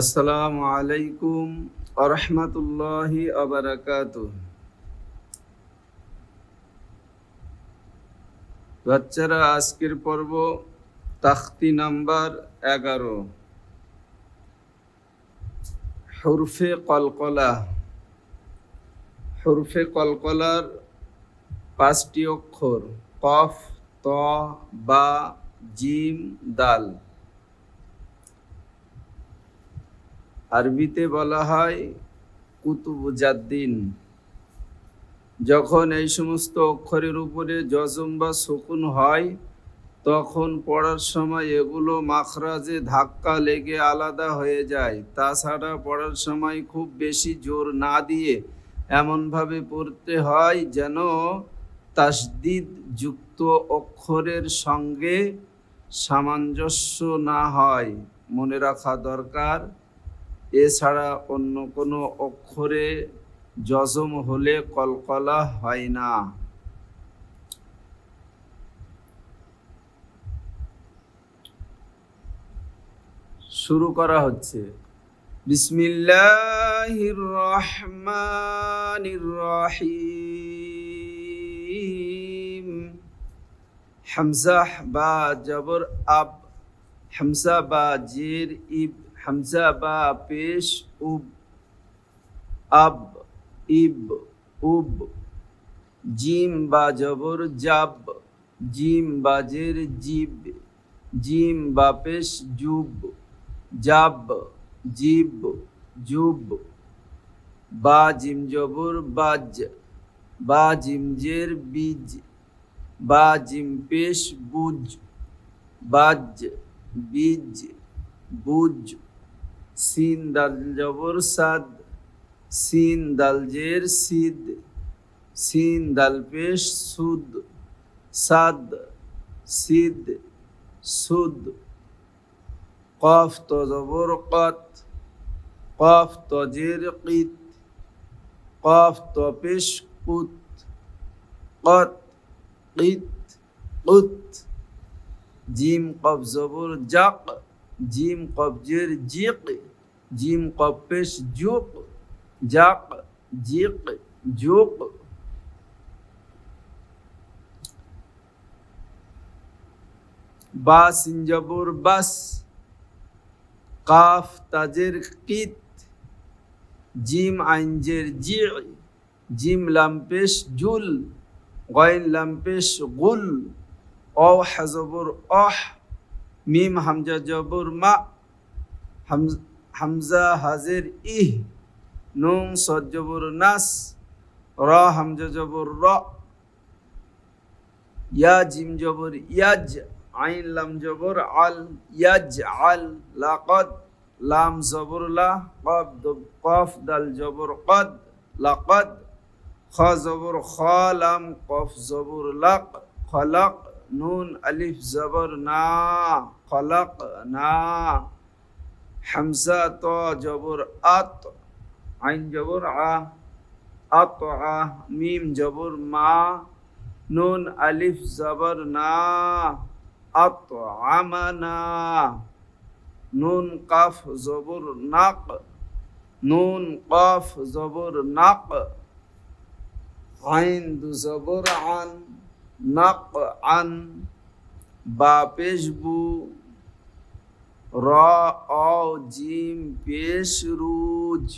আসসালামু আলাইকুম আরহামতুল্লাহি আবরাকাত বাচ্চারা, আজকের পর্ব তাখতি নাম্বার এগারো। হরফে কলকলা। হরফে কলকলার পাঁচটি অক্ষর, কফ, ত, বা, জিম, দাল। আরবিতে বলা হয় কুতুবুজাদ্দিন যখন এই সমস্ত অক্ষরের উপরে জজম বা শকুন হয়, তখন পড়ার সময় এগুলো মাখরাজে ধাক্কা লেগে আলাদা হয়ে যায়। তাছাড়া পড়ার সময় খুব বেশি জোর না দিয়ে এমনভাবে পড়তে হয় যেন তাসদিদ যুক্ত অক্ষরের সঙ্গে সামঞ্জস্য না হয়। মনে রাখা দরকার এছাড়া অন্য কোনো অক্ষরে জজম হলে কলকলা হয় না। শুরু করা হচ্ছে। বিসমিল্লাহির রহমানির রহিম হামজা বা জবর আব, হামজা বা জের, ইব হামজা বা পেশ উব, আব, ইব, উব, জিম বা জবর, জাব, জিম বা জের, জিব, জিম বা পেশ, জুব, জাব, জিব, জুব, বা জিম জবর, বাজ, বা জিম জের, বীজ, বা জিম পেশ, বুজ, বাজ, বীজ, বুজ সিন দাল জবর সাদ, সিন দাল জের সিদ, সিন দাল পেশ সুদ, সাদ, সিদ, সুদ। কফ তো জবর কত, কফ তো জের কিত, কফ তো পেশ কুত, কত কিত কুত। জিম কফ জবর জাক, জিম কবজের জিক। জিম কপেশ জুক জাক জিক জুক বা সিনজবর বাস কাফ তাজের কিত জিম আইনজের জি জিম লাম্পেশ জুল গয়ন লাম্পেশ গুল অ হাজবর অহ মিম হামজা জবর মা হামজা হাজের ইহ নুন সদ জবর নাস, র হামজা জবর র, ইয়া জিম জবর ইয়াজ, আইন লাম জবর আল ইয়াজ আল লাকদ, লাম জবর লা কফ কফ দাল জবর কদ লাকদ, খ জবর খ লাম, কফ জবর লাক খলাক, নুন আলিফ জবর না, খলক না। হামজা ত জবর আত, আইন জবর আ, আত আ, মিম জবর মা, নুন আলিফ জবর না, আত আমানা, নুন কাফ জবর নাক, নুন কাফ জবর নাক আইন দু জবর আন, নাক আন, বা পেশবু র, অ, জিম, পেশ, রুজ,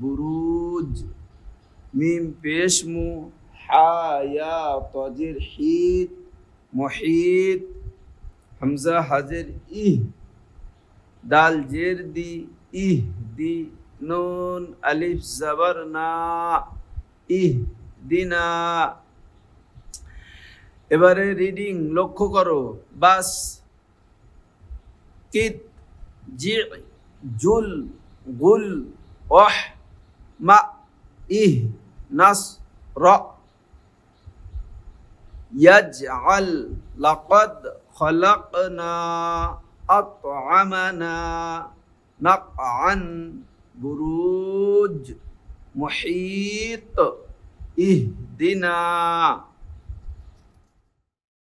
বুরুজ, মিম পেশমু হায়া তজির, হিত, মহিত, হামজা, হাজের, ইহ, দাল, জের, দি, ইহ, দি, নুন, আলিফ, জবর, না, ইহ দিনা এবারে রিডিং লক্ষ্য করো। বাস, কিত জি জুল গুল ওহ মা ইহ নাস র يجعل لقد خلقنا أطعمنا نقعا بروج محيط اهدنا